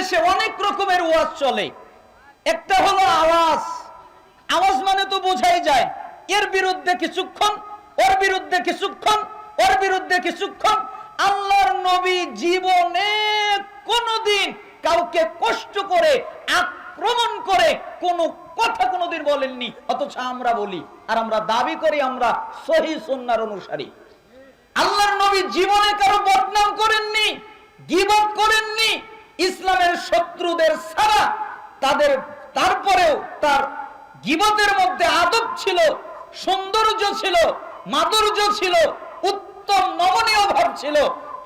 দেশে অনেক রকমের ওয়াজ চলে। একটা হলো আওয়াজ। আওয়াজ মানে তো বোঝাই যায়। এর বিরুদ্ধে কিছুক্ষণ, ওর বিরুদ্ধে কিছুক্ষণ, ওর বিরুদ্ধে কিছুক্ষণ। আল্লাহর নবী জীবনে কোনোদিন কাউকে কষ্ট করে, আক্রমণ করে কোনো কথা কোনোদিন বলেননি। অথচ আমরা বলি, আর আমরা দাবি করি আমরা সহি সন্ন্যার অনুসারী। আল্লাহর নবী জীবনে কারও বদনাম করেননি, গিবত করেননি ইসলামের শত্রুদের ছাড়া তাদের, তারপরেও তার গিবতের মধ্যে আদব ছিল, সৌন্দর্য ছিল, মাধুর্য ছিল, উত্তম নমনীয় ভাব ছিল।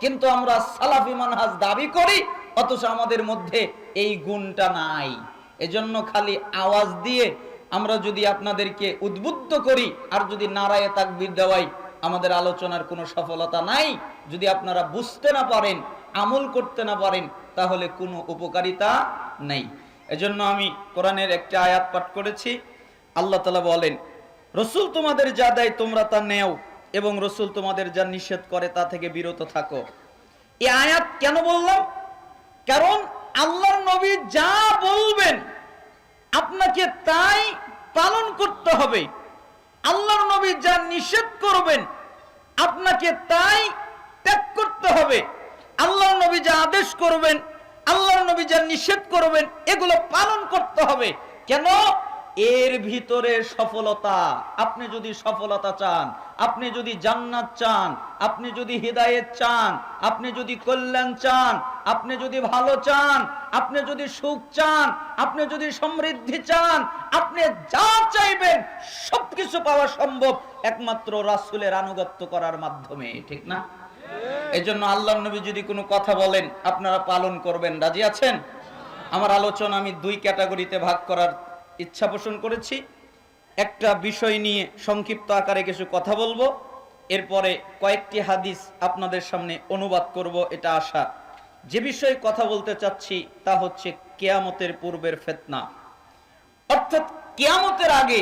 কিন্তু আমরা সালাফি মানহাজ দাবি করি, অথচ আমাদের মধ্যে এই গুণটা নাই। এজন্য খালি আওয়াজ দিয়ে আমরা যদি আপনাদেরকে উদ্বুদ্ধ করি, আর যদি নারায়ে তাকবীর দেওয়াই আমাদের আলোচনার কোনো সফলতা নাই, যদি আপনারা বুঝতে না পারেন আমল করতে না পারেন, তাহলে কোনো উপকারিতা নেই। এজন্য আমি কোরআনের একটা আয়াত পাঠ করেছি। আল্লাহ তালা বলেন, রসুল তোমাদের যা দেয় তোমরা তা নেও এবং রসুল তোমাদের যা নিষেধ করে তা থেকে বিরত থাকো। এই আয়াত কেন বললাম? কারণ আল্লাহর নবী যা বলবেন, আপনাকে তাই পালন করতে হবে। আল্লাহর নবী যা নিষেধ করবেন, আপনাকে তাই ত্যাগ করতে হবে। আল্লাহর নবী যা আদেশ করবেন আল্লাহর নবী যা নিষেধ করবেন, এগুলো পালন করতে হবে। কেন? এর ভিতরে সফলতা। আপনি যদি সফলতা চান, আপনি যদি জান্নাত চান, আপনি যদি হৃদায়ত চান, আপনি যদি কল্যাণ চান, আপনি যদি ভালো চান, আপনি যদি সুখ চান, আপনি যদি সমৃদ্ধি চান, আপনি যা চাইবেন, সবকিছু পাওয়া সম্ভব। একমাত্র রাসূলের আনুগত্য করার মাধ্যমে, ঠিক না? এই জন্য আল্লাহ নবী যদি কোনো কথা বলেন, আপনারা পালন করবেন। রাজি আছেন? আমার আলোচনা আমি দুই ক্যাটাগরিতে ভাগ করার ইচ্ছা পোষণ করেছি। একটা বিষয় নিয়ে সংক্ষিপ্ত আকারে কিছু কথা বলব। এরপরে কয়েকটি হাদিস আপনাদের সামনে অনুবাদ করব, এটা আশা। যে বিষয়ে কথা বলতে চাচ্ছি, তা হচ্ছে কেয়ামতের পূর্বের ফেতনা। অর্থাৎ কেয়ামতের আগে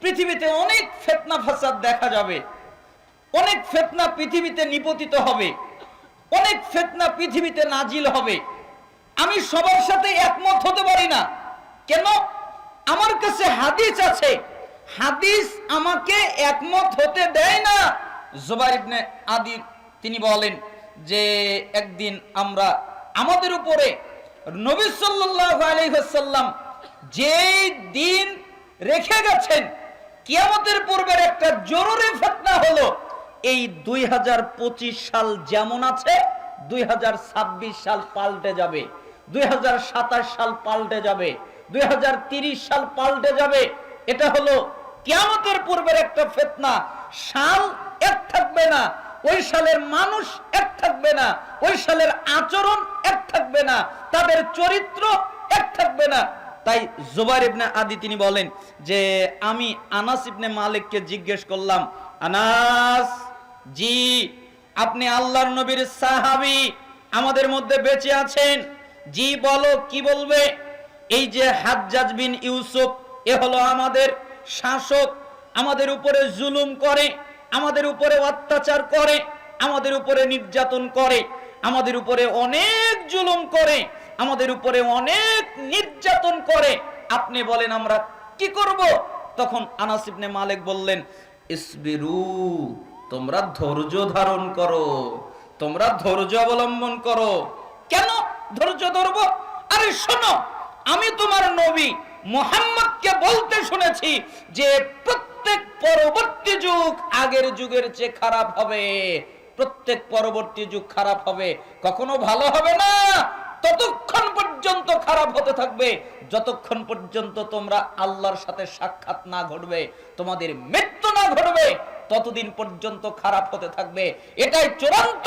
পৃথিবীতে অনেক ফেতনা ফাসাদ দেখা যাবে। অনেক ফেতনা পৃথিবীতে নিপতিত হবে। অনেক ফেতনা পৃথিবীতে নাজিল হবে। আমি সবার সাথে একমত হতে পারি না। কেন? আমার কাছে হাদিস আছে। হাদিস আমাকে একমত হতে দেয় না। জুবাইর ইবনে তিনি বলেন যে, একদিন আমরা আমাদের উপরে নবী সাল্লাল্লাহু আলাইহি ওয়াসাল্লাম যেই দিন রেখে গেছেন, কিয়ামতের পূর্বের একটা জরুরি ফতনা হলো এই দুই হাজার পঁচিশ সাল যেমন আছে, দুই সাল পাল্টে যাবে। দুই সাল পাল্টে যাবে। দুই সাল পাল্টে যাবে। এটা হলো কিয়ামতের পূর্বের একটা ফেতনা। সাল এক থাকবে না, ওই সালের মানুষ এক থাকবে না, ওই সালের আচরণ এক থাকবে না, তাদের চরিত্র এক থাকবে না। তাই জুবাইর ইবনে আদি তিনি বলেন যে, আমি আনাস ইবনে মালিককে জিজ্ঞেস করলাম, আনাস জি, আপনি আল্লাহর নবীর সাহাবী আমাদের মধ্যে বেঁচে আছেন। জি, বলো, কি বলবে? এই যে হাজ্জাজ বিন ইউসুফ, এ হলো আমাদের শাসক, আমাদের উপরে জুলুম করে, আমাদের উপরে অত্যাচার করে, আমাদের উপরে নির্যাতন করে, আমাদের উপরে অনেক জুলুম করে, আমাদের উপরে অনেক নির্যাতন করে। আপনি বলেন, আমরা কি করব? তখন আনাস ইবনে মালিক বললেন, ইসবিরু তোমরা ধৈর্য ধারণ করো। তোমরা ধৈর্য অবলম্বন করো। কেন ধৈর্য ধরবো? আরে শোনো, আমি তোমার নবী মোহাম্মদকে বলতে শুনেছি যে প্রত্যেক পরবর্তী যুগ আগের যুগের চেয়ে খারাপ হবে। প্রত্যেক পরবর্তী যুগ খারাপ হবে। কখনো ভালো হবে না, ততক্ষণ পর্যন্ত খারাপ হতে থাকবে। যতক্ষণ পর্যন্ত তোমরা আল্লাহর সাথে সাক্ষাৎ না ঘটবে, তোমাদের মৃত্যু না ঘটবে ততদিন পর্যন্ত খারাপ হতে থাকবে। এটাই চূড়ান্ত।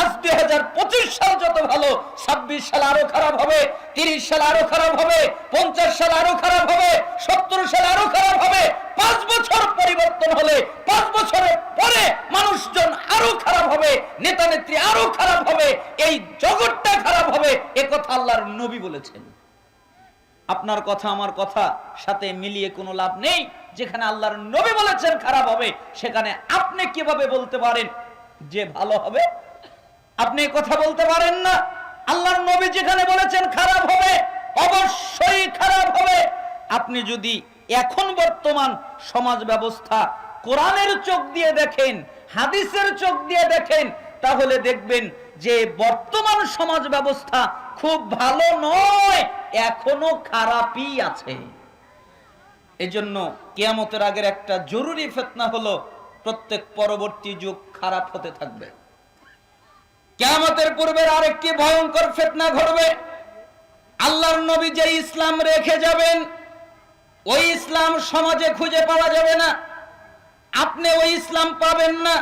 আজ দুই হাজার পঁচিশ সাল যত ভালো, ছাব্বিশ সাল আরও খারাপ হবে, তিরিশ সাল আরও খারাপ হবে, পঞ্চাশ সাল আরও খারাপ হবে, সত্তর সাল আরও খারাপ হবে। পাঁচ বছর পরিবর্তন হলে, পাঁচ বছরের পরে মানুষজন আরও খারাপ হবে নেতা নেত্রী আরও খারাপ হবে, এই জগৎটা খারাপ হবে কথা আল্লাহর নবী বলেছেন। আপনার কথা, আমার কথা সাথে মিলিয়ে কোনো লাভ নেই? যেখানে আল্লাহর নবী বলেছেন খারাপ হবে, সেখানে আপনি কীভাবে বলতে পারেন যে ভালো হবে? আপনি কথা বলতে পারেন না। আল্লাহর নবী যেখানে বলেছেন খারাপ হবে, অবশ্যই খারাপ হবে। আপনি যদি এখন বর্তমান সমাজ ব্যবস্থা কোরআনের চোখ দিয়ে দেখেন, হাদিসের চোখ দিয়ে দেখেন, তাহলে দেখবেন যে বর্তমান সমাজ ব্যবস্থা খুব ভালো নয়, এখনও খারাপই আছে। এজন্য কেয়ামতের আগের একটা জরুরি ফেতনা হলো, প্রত্যেক পরবর্তী যুগ খারাপ হতে থাকবে। কেয়ামতের পূর্বের আরেকটি ভয়ঙ্কর ফেতনা ঘটবে। আল্লাহর নবী যে ইসলাম রেখে যাবেন, ওই ইসলাম সমাজে খুঁজে পাওয়া যাবে না। আপনি ওই ইসলাম পাবেন না,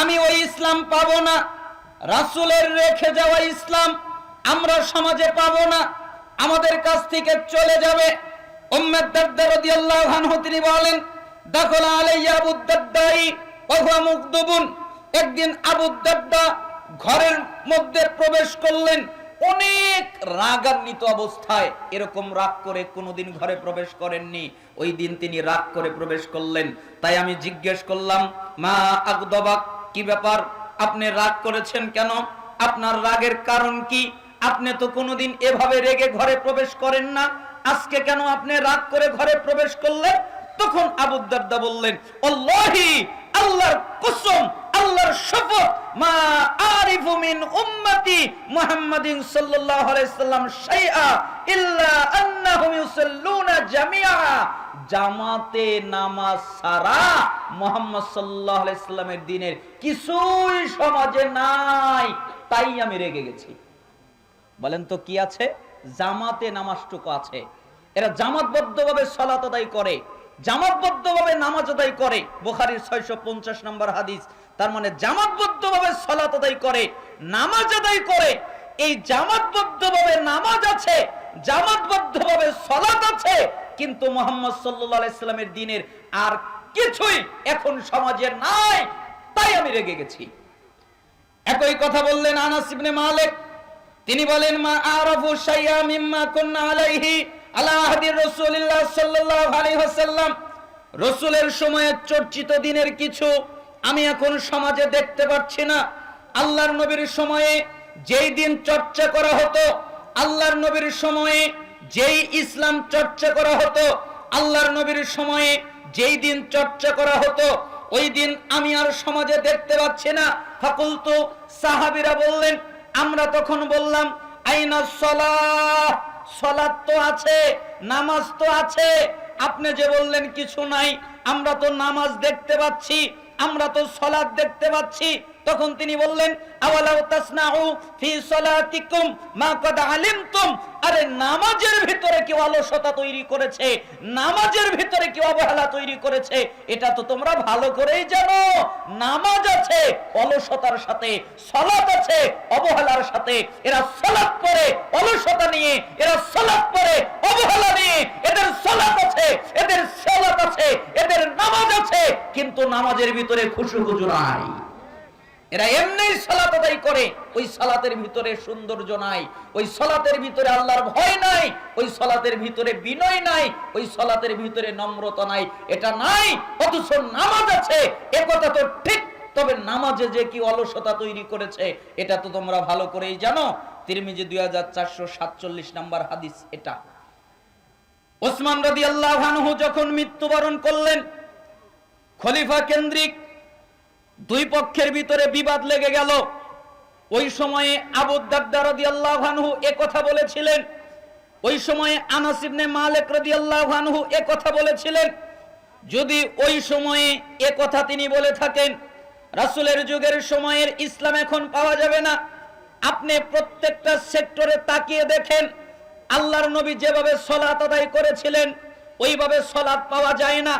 আমি ওই ইসলাম পাব না। রাসূলের রেখে যাওয়া ইসলাম আমরা সমাজে পাব না, আমাদের কাছ থেকে চলে যাবে। উম্মাদ দারদা রাদিয়াল্লাহু আনহু তিনি বলেন, দাখলা আলাইয়া আবু দারদাই ওয়া হুয়া মুকদুবুন। একদিন আবু দারদা ঘরের মধ্যে প্রবেশ করলেন, অনেক রাগান্বিত অবস্থায়। এরকম রাগ করে কোনোদিন ঘরে প্রবেশ করেননি। ওই দিন তিনি রাগ করে প্রবেশ করলেন। তাই আমি জিজ্ঞেস করলাম, মা আগদবাক কি ব্যাপার? আপনি রাগ করেছেন কেন? আপনার রাগের কারণ কি? আপনি তো কোনোদিন এভাবে রেগে ঘরে প্রবেশ করেন না। আজকে কেন আপনি রাগ করে ঘরে প্রবেশ করলেন? তখন আবু দারদা বললেন, আল্লাহি, আল্লাহর কসম, আল্লাহর শপথ, মা আরিফু মিন উম্মতি মুহাম্মাদিন সাল্লাল্লাহু আলাইহি সাল্লাম শাইআ ইল্লা আন্নাহুম ইউসাল্লুনা জামিআ। জামাতে নামাজ সারা মুহাম্মদ দিনের কিছুই সমাজে নাই, তাই আমি রেগে গেছি। বলেন তো কি আছে? জামাতে নামাজটুকু আছে। এরা জামাতবদ্ধভাবে সলাত আদায় করে, জামাতবদ্ধভাবে নামাজ আদায় করে। বুখারীর ছয়শো পঞ্চাশ নম্বর হাদিস, তার মানে জামাতবদ্ধভাবে সলাত আদায় করে, নামাজ আদায় করে। এই জামাতবদ্ধভাবে নামাজ আছে, জামাতবদ্ধভাবে সলাত আছে, কিন্তু মোহাম্মদ সাল্লাল্লাহু আলাইহি সাল্লামের দিনের আর কিছুই এখন সমাজে নাই, তাই আমি রেগে গেছি। একই কথা বললেন আনাস ইবনে মালিক তিনি বলেন, মা আরাফু শাইয়া মিম্মা কুননা আলাইহি আলা আহদি রাসূলিল্লাহ সাল্লাল্লাহু আলাইহি ওয়াসাল্লাম। রাসূলের সময়ে চর্চিত দিনের কিছু আমি এখন সমাজে দেখতে পাচ্ছি না। আল্লাহর নবীর সময়ে যেই দিন চর্চা করা হতো, আল্লাহর নবীর সময়ে যেই ইসলাম চর্চা করা হতো, আল্লাহর নবীর সময়ে যেই দিন চর্চা করা হতো, ওই দিন আমি আর সমাজে দেখতে পাচ্ছি না। ফাকুলতু সাহাবীরা বললেন আমরা তখন বললাম, আইনা সলাহ সলাত তো আছে, নামাজ তো আছে। আপনি যে বললেন, কিছু নাই, আমরা তো নামাজ দেখতে পাচ্ছি, আমরা তো সলাদ দেখতে পাচ্ছি। তখন তিনি বললেন, আওয়ালাউ তাসনাউ ফি সলাতিকুম মা কদ আলিমতুম? আরে নামাজের ভিতরে কি অলসতা তৈরি করেছে, নামাজের ভিতরে কি অবহেলা তৈরি করেছে, এটা তো তোমরা ভালো করেই জানো। নামাজ আছে, অলসতার সাথে, সলাত আছে, অবহেলার সাথে। এরা সলাত করে, অলসতা নিয়ে, এরা সলাত করে, অবহেলা নিয়ে। এদের সলাত আছে, এদের সলাত আছে, এদের নামাজ আছে, কিন্তু নামাজের ভিতরে খুশু খুশু নাই। এরা এমনি সালাত আদায় করে। ওই সালাতের ভিতরে সৌন্দর্য নাই, ওই সালাতের ভিতরে আল্লাহর ভয় নাই, ওই সালাতের ভিতরে বিনয় নাই, ওই সালাতের ভিতরে নম্রতা নাই। এটা নাই, অথচ নামাজ আছে। এ কথা তো ঠিক, তবে নামাজে যে কি অলসতা তৈরি করেছে, এটা তো তোমরা ভালো করেই জানো। তিরমিজি দুই হাজার চারশো সাতচল্লিশ নাম্বার হাদিস এটা। ওসমান রদি আল্লাহ যখন মৃত্যুবরণ করলেন, খলিফা কেন্দ্রিক দুই পক্ষের ভিতরে বিবাদ লেগে গেল। ওই সময়ে আবু দারদা রাদিয়াল্লাহু আনহু এ কথা বলেছিলেন। ওই সময়ে আনাস ইবনে মালিক রাদিয়াল্লাহু এ কথা বলেছিলেন। যদি ওই সময়ে এ কথা তিনি বলে থাকেন, রাসূলের যুগের সময়ের ইসলাম এখন পাওয়া যাবে না। আপনি প্রত্যেকটা সেক্টরে তাকিয়ে দেখেন, আল্লাহর নবী যেভাবে সলাত আদায় করেছিলেন, ওইভাবে সলাত পাওয়া যায় না।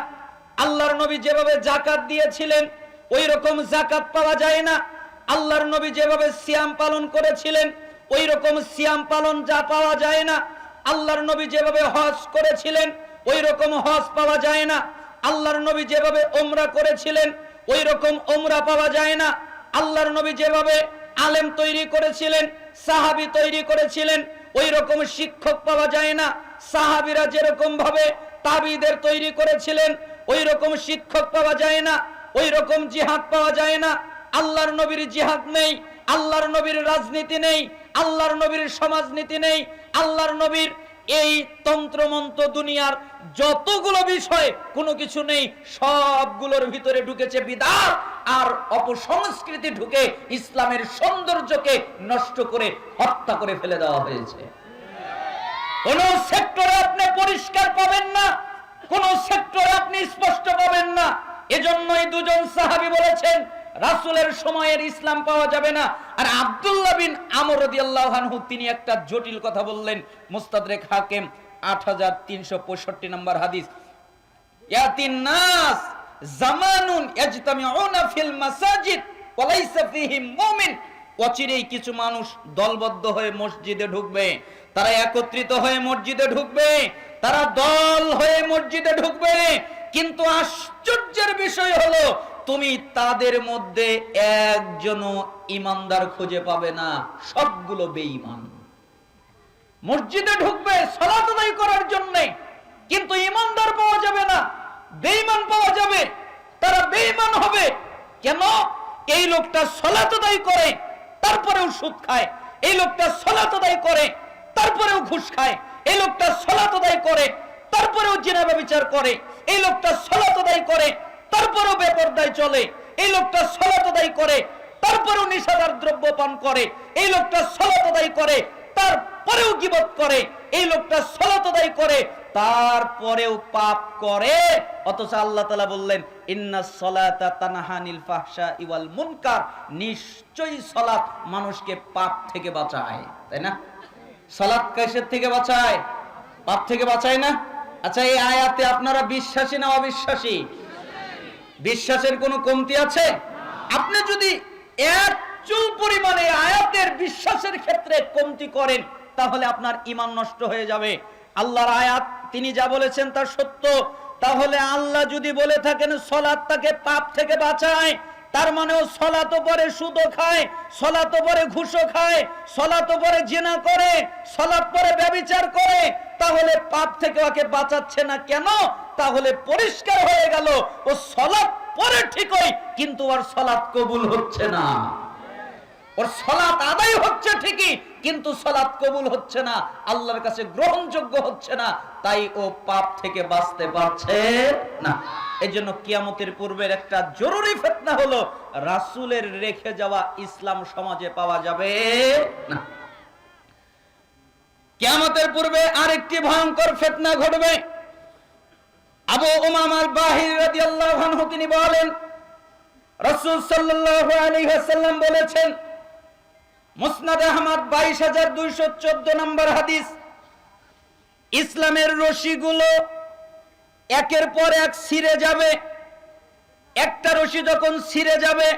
আল্লাহর নবী যেভাবে জাকাত দিয়েছিলেন ওই রকম জাকাত পাওয়া যায় না। আল্লাহর নবী যেভাবে সিয়াম পালন করেছিলেন ওই রকম সিয়াম পালন যা পাওয়া যায় না। আল্লাহর নবী যেভাবে হজ করেছিলেন ওই রকম হজ পাওয়া যায় না। আল্লাহর নবী যেভাবে ওমরা করেছিলেন ওই রকম ওমরা পাওয়া যায় না। আল্লাহর নবী যেভাবে আলেম তৈরি করেছিলেন, সাহাবি তৈরি করেছিলেন ওই রকম শিক্ষক পাওয়া যায় না। সাহাবিরা যেরকম ভাবে তাবিদের তৈরি করেছিলেন ওই রকম শিক্ষক পাওয়া যায় না। ওই রকম জিহাদ পাওয়া যায় না। আল্লাহর নবীর জিহাদ নেই, আল্লাহর নবীর রাজনীতি নেই, আল্লাহর নবীর সমাজনীতি নেই, আল্লাহর নবীর এই তন্ত্রমন্ত্র দুনিয়ার যতগুলো বিষয়, কোনো কিছু নেই, সবগুলোর ভিতরে ঢুকেছে বিদাত আর অপসংস্কৃতি ঢুকে ইসলামের সৌন্দর্যকে নষ্ট করে হত্যা করে ফেলে দেওয়া হয়েছে। কোন সেক্টরে আপনি পরিষ্কার পাবেন না, কোন সেক্টরে আপনি স্পষ্ট পাবেন না। এজন্যই দুজন সাহাবী বলেছেন, রাসূলের সময়ের ইসলাম পাওয়া যাবে না। আর আব্দুল্লাহ বিন আমর আনহু, তিনি একটা জটিল কথা বললেন মুস্তাদরেক হাকিম 8365 নম্বর হাদিস। ইয়াতিন নাস জামানুন কিছু মানুষ দলবদ্ধ হয়ে মসজিদে ঢুকবে, তারা একত্রিত হয়ে মসজিদে ঢুকবে, তারা দল হয়ে মসজিদে ঢুকবে কিন্তু আশ্চর্যের বিষয় হলো, তুমি তাদের মধ্যে একজনও ইমানদার খুঁজে পাবে না, সবগুলো বেঈমান। মসজিদে ঢুকবে সালাত করার জন্য, কিন্তু ইমানদার পাওয়া যাবে না, বেঈমান পাওয়া যাবে, তারা বেঈমান হবে। কেন? এই লোকটা সালাত করে, তারপরেও সুদ খায়। এই লোকটা সালাত করে, তারপরেও ঘুষ খায়। এই লোকটা সালাত করে, তারপরেও জিনা বিচার করে। এই লোকটা সালাত আদায় করে, তারপরেও বেপরদায় চলে। এই লোকটা সালাত আদায় করে, তারপরেও নিষেধার দ্রব্য পান করে। এই লোকটা সালাত আদায় করে, তারপরেও গিবত করে। এই লোকটা সালাত আদায় করে, তারপরেও পাপ করে। অথচ আল্লাহ তালা বললেন, ইন্না সলাতা তানহানিল ফাহশা ইওয়াল মুনকার। নিশ্চয়ই সালাত মানুষকে পাপ থেকে বাঁচায়, তাই না? সালাত কিসের থেকে বাঁচায়? পাপ থেকে বাঁচায় না? আচ্ছা এই আয়াতে আপনারা বিশ্বাসী না অবিশ্বাসী? বিশ্বাসের কোনো কমতি আছে? আপনি যদি এক চুল পরিমাণে আয়াতের বিশ্বাসের ক্ষেত্রে কমতি করেন, তাহলে আপনার ইমান নষ্ট হয়ে যাবে। আল্লাহর আয়াত, তিনি যা বলেছেন তা সত্য। তাহলে আল্লাহ যদি বলে থাকেন, সলাৎ তাকে পাপ থেকে বাঁচায়। তার মানেও সলাত পরে সুদও খায়, সলাত পরে ঘুষও খায়, সলাত পরে জেনা করে, সলাত পরে ব্যবিচার করে। তাহলে পাপ থেকে ওকে বাঁচাচ্ছে না কেন? তাহলে পরিষ্কার হয়ে গেল, ও সলাৎ পরে ঠিকই, কিন্তু ওর সলাদ কবুল হচ্ছে না। ওর সলাৎ আদায় হচ্ছে ঠিকই, কিন্তু সলাৎ কবুল হচ্ছে না, আল্লাহর কাছে গ্রহণযোগ্য হচ্ছে না, তাই ও পাপ থেকে বাঁচতে পারছে না। এই জন্য কিয়ামতের পূর্বের একটা জরুরি ফেতনা হলো, রাসূলের রেখে যাওয়া ইসলাম সমাজে পাওয়া যাবে না। কিয়ামতের পূর্বে আরেকটি ভয়ঙ্কর ফেতনা ঘটবে। আবু উমাম বাহির রাদিয়াল্লাহু আনহু তিনি বলেন, রাসূল সাল্লাল্লাহু আলাইহি ওয়াসাল্লাম বলেছেন মুসনাদ আহমদ বাইশ হাজার দুইশো চোদ্দ নম্বর হাদিস। ইসলামের রশিগুলো একের পর এক ছিঁড়ে যাবে। একটা রশি যখন ছিঁড়ে যাবে,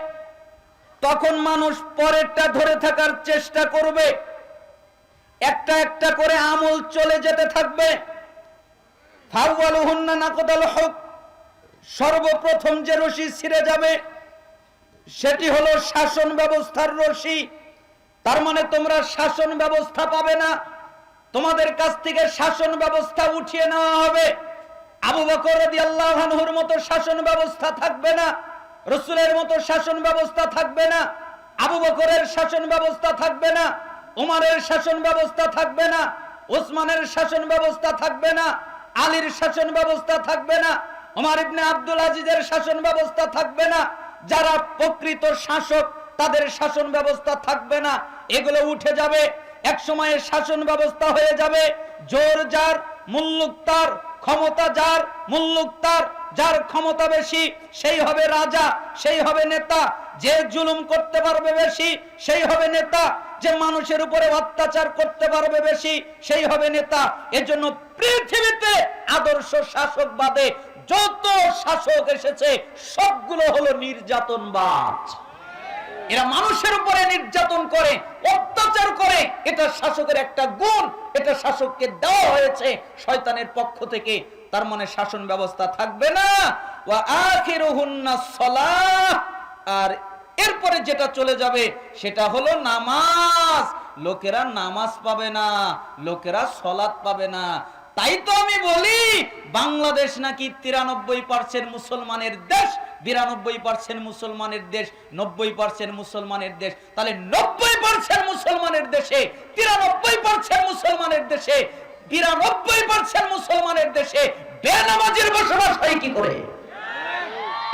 তখন মানুষ পরেরটা ধরে থাকার চেষ্টা করবে। একটা একটা করে আমল চলে যেতে থাকবে। ফাউয়ালুহুন্না নাকদাল হক। সর্বপ্রথম যে রশি ছিঁড়ে যাবে, সেটি হলো শাসন ব্যবস্থার রশি। তার মানে তোমরা শাসন ব্যবস্থা পাবে না তোমাদের কাছ থেকে শাসন ব্যবস্থা উঠিয়ে নেওয়া হবে আবু বকর আনহুর মতো শাসন ব্যবস্থা থাকবে না রসুলের মতো শাসন ব্যবস্থা থাকবে না আবু বকরের শাসন ব্যবস্থা থাকবে না ওমারের শাসন ব্যবস্থা থাকবে না ওসমানের শাসন ব্যবস্থা থাকবে না আলীর শাসন ব্যবস্থা থাকবে না ওমর ইবনে আব্দুল আজিজের শাসন ব্যবস্থা থাকবে না যারা প্রকৃত শাসক তাদের শাসন ব্যবস্থা থাকবে না এগুলো উঠে যাবে। এক সময়ে শাসন ব্যবস্থা হয়ে যাবে। জোর যার, মুল্লুক তার, ক্ষমতা যার, মুল্লুক তার, যার ক্ষমতা বেশি, সেই হবে রাজা, সেই হবে নেতা। যে জুলুম করতে পারবে বেশি, সেই হবে নেতা। যে মানুষের উপরে অত্যাচার করতে পারবে বেশি, সেই হবে নেতা। এজন্য পৃথিবীতে আদর্শ শাসক বাদে যত শাসক এসেছে, সবগুলো হলো নির্যাতনবাজ। এরা মানুষের উপরে নির্যাতন করে, অত্যাচার করে। এটা শাসকের একটা গুণ, এটা শাসককে দেওয়া হয়েছে শয়তানের পক্ষ থেকে। তার মানে শাসন ব্যবস্থা থাকবে না। আর এরপরে যেটা চলে যাবে, সেটা হলো নামাজ। লোকেরা নামাজ পাবে না, লোকেরা সলাৎ পাবে না। তাই তো আমি বলি, বাংলাদেশ নাকি তিরানব্বই পার্সেন্ট মুসলমানের দেশ, বিরানব্বই পার্সেন্ট মুসলমানের দেশ, নব্বই পার্সেন্ট মুসলমানের দেশ। তাহলে নব্বই পার্সেন্ট মুসলমানের দেশে, তিরানব্বই পার্সেন্ট মুসলমানের দেশে, বিরানব্বই পার্সেন্ট মুসলমানের দেশে বেনামাজির বসবাস হয় কি করে?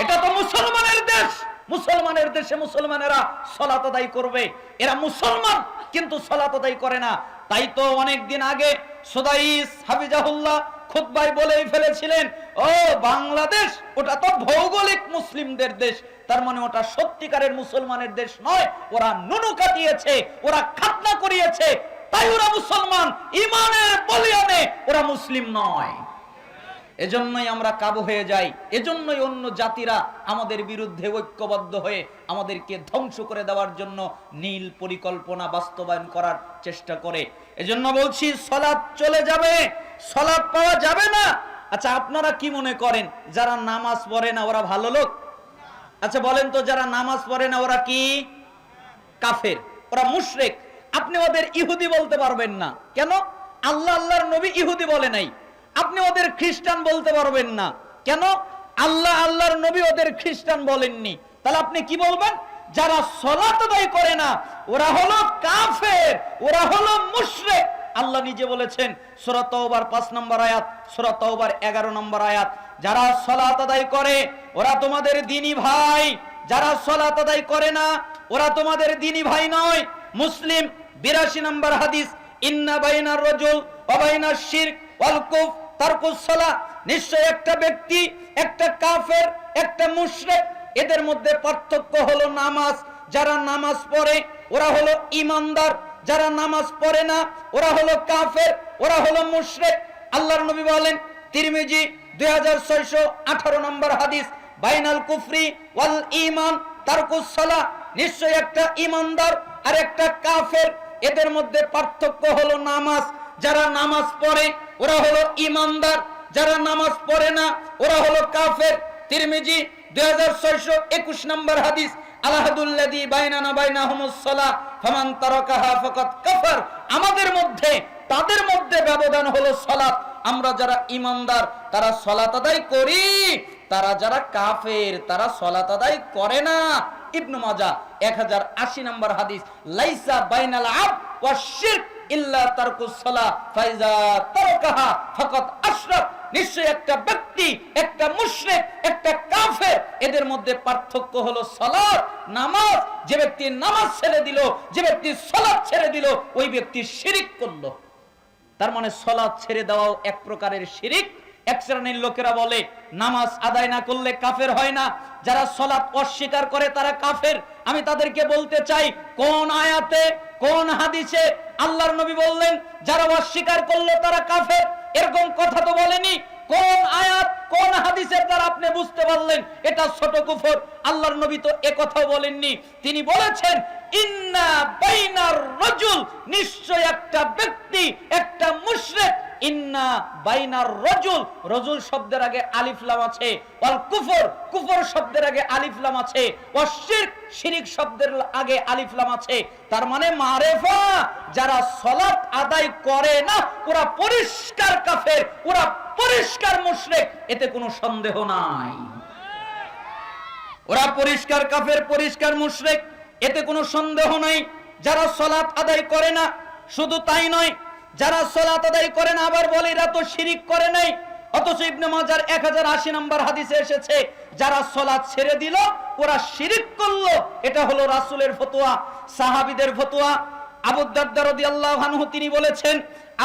এটা তো মুসলমানের দেশ। মুসলমানের দেশে মুসলমানেরা সলাত আদায় করবে। এরা মুসলমান, কিন্তু সলাত আদায় করে না। তাই তো অনেক আগে সোদাইস হাফিজাহুল্লাহ খুতবাই বলেই ফেলেছিলেন, ও বাংলাদেশ, ওটা তো ভৌগোলিক মুসলিমদের দেশ। তার মানে ওটা সত্যিকারের মুসলমানের দেশ নয়। ওরা নুনু কাটিয়েছে, ওরা খাতনা করিয়েছে। তাই ওরা মুসলমান, ইমানের বলিয়ানে ওরা মুসলিম নয়। এজন্যই আমরা কাবু হয়ে যাই, এজন্যই অন্য জাতিরা আমাদের বিরুদ্ধে ঐক্যবদ্ধ হয়ে আমাদেরকে ধ্বংস করে দেওয়ার জন্য নীল পরিকল্পনা বাস্তবায়ন করার চেষ্টা করে। এজন্য বলছি, সলাৎ চলে যাবে, সলাৎ পাওয়া যাবে না। আচ্ছা আপনারা কি মনে করেন, যারা নামাজ পড়ে না ওরা ভালো লোক? আচ্ছা বলেন তো, যারা নামাজ পড়ে না ওরা কি? কাফের, ওরা মুশরেক। আপনি ওদের ইহুদি বলতে পারবেন না। কেন? আল্লাহ, আল্লাহর নবী ইহুদি বলে নাই। আপনি ওদের খ্রিস্টান বলতে পারবেন না। কেন? আল্লাহ, আল্লাহর নবী ওদের খ্রিস্টান বলেননি। তাহলে আপনি কি বলবেন? যারা সলাত আদায় করে না, ওরা হলো কাফের, ওরা হলো মুশরিক। আল্লাহ নিজে বলেছেন, সূরা তওবার 5 নম্বর আয়াত, সূরা তওবার 11 নম্বর আয়াত, যারা সলাত আদায় করে, ওরা তোমাদের দিনী ভাই। যারা সলাত আদায় করে না, ওরা তোমাদের দিনী ভাই নয়। মুসলিম 82 নম্বর হাদিস, ইন্না বাইনার রজুল ওয়া বাইনাশ শিরক, ওয়াল কুফ তারকুস নিশ্চয় একটা ব্যক্তি, একটা কাফের, একটা মুশরিক, এদের মধ্যে পার্থক্য হলো নামাজ। যারা নামাজ পড়ে, ওরা হলো ইমানদার। যারা নামাজ পড়ে না, ওরা হলো কাফের, ওরা হলো মুশরিক। আল্লাহর নবী বলেন, তিরমিজি 2618 নম্বর হাদিস, বাইনাল কুফরি ওয়াল ঈমান তারকুস সালাহ নিশ্চয় একটা ইমানদার আর একটা কাফের। এদের মধ্যে পার্থক্য হলো নামাজ। যারা নামাজ পড়ে, ওরা হলো ইমানদার। যারা নামাজ পড়ে না, ওরা হলো কাফের। তিরমিজি 2621 নম্বর হাদিস আমাদের মধ্যে, তাদের মধ্যে ব্যবধান হলো আমরা যারা ইমানদার, তারা করি। তারা যারা কাফের, তারা করে মাজা 1080 নম্বর হাদিস, লাইসা বাইনাল আব ওয়া শিরক। ইল্লা তারকুস সালাহ, ফাইজা তারাকাহা নিশ্চয় একটা ব্যক্তি, একটা মুশরিক, একটা এদের মধ্যে পার্থক্য হলো সালাত, নামাজ। যে ব্যক্তি নামাজ ছেড়ে দিল, যে ব্যক্তি সালাত ছেড়ে দিল, ওই ব্যক্তি শিরিক করল। তার মানে সলাৎ ছেড়ে দেওয়াও এক প্রকারের শিরিক। এক শ্রেণির লোকেরা বলে, নামাজ আদায় না করলে কাফের হয় না। যারা সলাৎ অস্বীকার করে তারা কাফের। আমি তাদেরকে বলতে চাই, কোন আয়াতে, কোন হাদিসে আল্লাহর নবী বললেন, যারা অস্বীকার করল তারা কাফের। এরকম কথা তো বলেনি। কোন আয়াত, কোন হাদিসের দ্বারা আপনি বুঝতে পারলেন এটা ছোট কুফর? আল্লাহর নবী তো এ কথাও বলেননি। তিনি বলেছেন, ইন্না বাইনার রজুল, নিশ্চয় একটা ব্যক্তি, একটা মুশরিক ইন্না বাইনার রজুল রজুল শব্দের আগে আলিফ আছে। কুফর কুফর শব্দের আগে আছে। ওয়াশ শিরক শব্দের আগে আছে। তার মানে মারেফা, যারা আদায় করে না, ওরা পরিষ্কার কাফের, ওরা পরিষ্কার এতে কোনো সন্দেহ নাই। ওরা পরিষ্কার কাফের, পরিষ্কার মুশরিক, এতে কোনো সন্দেহ নাই। যারা সলাত আদায় করে না, শুধু তাই নয় যারা সলাত আদায় করে না, আবার বলে এরা তো শিরিক করে নাই। অথচ ইবনে মাজার এক হাজার আশি নম্বর হাদিসে এসেছে, যারা সলাৎ ছেড়ে দিল, ওরা শিরিক করল। এটা হলো রাসূলের ফতোয়া, সাহাবিদের ফতোয়া। আবু দারদা রাদিয়াল্লাহু আনহু তিনি বলেছেন,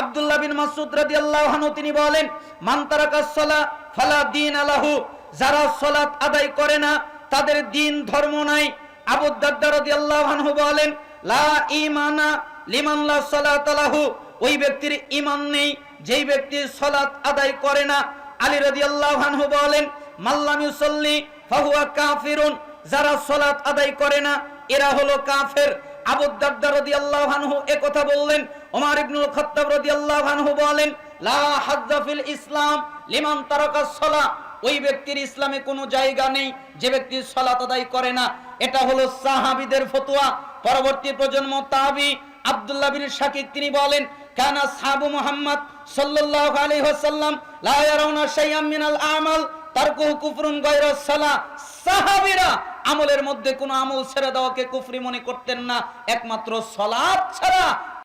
আব্দুল্লাহ বিন মাসউদ রাদিয়াল্লাহু আনহু তিনি বলেন, মান তারাকাস সালা, ফালা দীন আলাহু যারা সালাত আদায় করে না, তাদের দিন ধর্ম নাই। আবু দারদা রাদিয়াল্লাহু আনহু বলেন, লা ঈমানা লিমান লা সালাত লাহু। ওই ব্যক্তির ঈমান নেই, যেই ব্যক্তি সালাত আদায় করে না। আলী রাদিয়াল্লাহু আনহু বলেন মাল্লাম ইউসাল্লি ফাহুয়া কাফিরুন যারা সালাত আদায় করে না, এরা হলো কাফের। আবু দারদা রাদিয়াল্লাহু আনহু এ কথা বললেন, ওমর ইবনুল খাত্তাব রাদিয়াল্লাহু আনহু বলেন, লা হাজ্জা ফিল ইসলাম, লিমান তারাকাস সালাহ ওই ব্যক্তির ইসলামে কোনো জায়গা নেই, যে ব্যক্তি সালাত আদায় করে না। এটা হলো সাহাবীদের ফতোয়া। পরবর্তী প্রজন্ম তাবি আব্দুল্লাহ বিন শাকিক তিনি বলেন কানা সাহাবু মুহাম্মদ সাল্লাল্লাহু আলাইহি ওয়াসাল্লাম, লা ইয়ারাউনা শাইআম মিনাল আমাল, তারকু কুফরুন গায়রা সালা। সাহাবীরা আমলের মধ্যে কোনো আমল ছেড়ে দেওয়াকে কুফরি মনে করতেন না। একমাত্র সালাত ছাড়া